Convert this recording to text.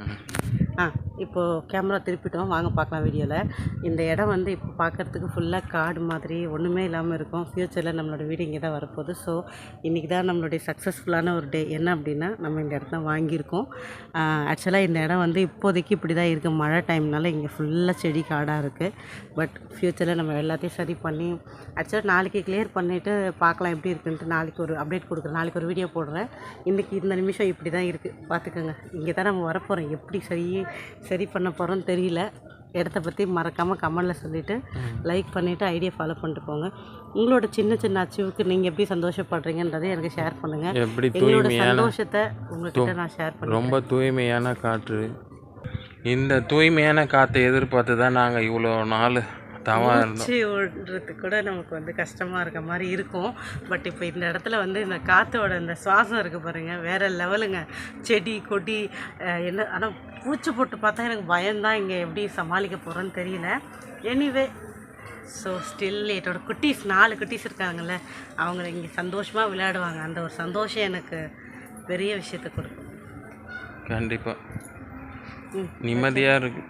Mm-hmm. ஆ இப்போது camera திருப்பிட்டோம். வாங்க பார்க்கலாம் வீடியோவில் இந்த இடம் வந்து இப்போ பார்க்குறதுக்கு ஃபுல்லாக காடு மாதிரி ஒன்றுமே இல்லாமல் இருக்கும். ஃப்யூச்சரில் நம்மளோட வீடு இங்கே தான் வரப்போகுது. ஸோ இன்றைக்கி தான் நம்மளுடைய சக்ஸஸ்ஃபுல்லான ஒரு டே என்ன அப்படின்னா நம்ம இந்த இடத்த வாங்கியிருக்கோம். ஆக்சுவலாக இந்த இடம் வந்து இப்போதைக்கு இப்படி தான் இருக்குது மழை டைம்னால இங்கே ஃபுல்லாக செடி காடாக இருக்குது பட் ஃப்யூச்சரில் நம்ம எல்லாத்தையும் சரி பண்ணி ஆக்சுவலாக நாளைக்கு கிளியர் பண்ணிவிட்டு பார்க்கலாம் எப்படி இருக்குன்ட்டு நாளைக்கு ஒரு அப்டேட் கொடுக்குறேன். நாளைக்கு ஒரு வீடியோ போடுறேன். இன்றைக்கி இந்த நிமிஷம் இப்படி தான் இருக்குது பார்த்துக்கோங்க. இங்கே தான் நம்ம வரப்போகிறோம் எப்படி சரி சரி பண்ண போகிறோம்னு தெரியல. இடத்த பற்றி மறக்காமல் கமெண்டில் சொல்லிவிட்டு லைக் பண்ணிவிட்டு ஐடியா ஃபாலோ பண்ணிட்டு போங்க. உங்களோட சின்ன சின்ன அச்சீவுக்கு நீங்கள் எப்படி சந்தோஷப்படுறீங்கன்றதை எனக்கு ஷேர் பண்ணுங்கள் எப்படி தூய்மையான சந்தோஷத்தை உங்கள்கிட்ட நான் ஷேர் பண்ணுறேன் ரொம்ப தூய்மையான காற்று. இந்த தூய்மையான காற்றை எதிர்பார்த்து தான் நாங்கள் இவ்வளோ நாள் மூச்சு விடுறதுக்கு கூட நமக்கு வந்து கஷ்டமாக இருக்க மாதிரி இருக்கும். பட் இப்போ இந்த இடத்துல வந்து இந்த காற்றோட இந்த சுவாசம் இருக்குது பாருங்கள் வேறு லெவலுங்க. செடி கொடி என்ன ஆனால் பூச்சி போட்டு பார்த்தா எனக்கு பயம்தான். இங்கே எப்படி சமாளிக்க போகிறோன்னு தெரியல. எனிவே ஸோ ஸ்டில் என்னோட குட்டீஸ் நாலு குட்டீஸ் இருக்காங்கல்ல அவங்க இங்கே சந்தோஷமாக விளையாடுவாங்க. அந்த ஒரு சந்தோஷம் எனக்கு பெரிய விஷயத்தை கொடுக்கும். கண்டிப்பாக நிம்மதியாக இருக்கு.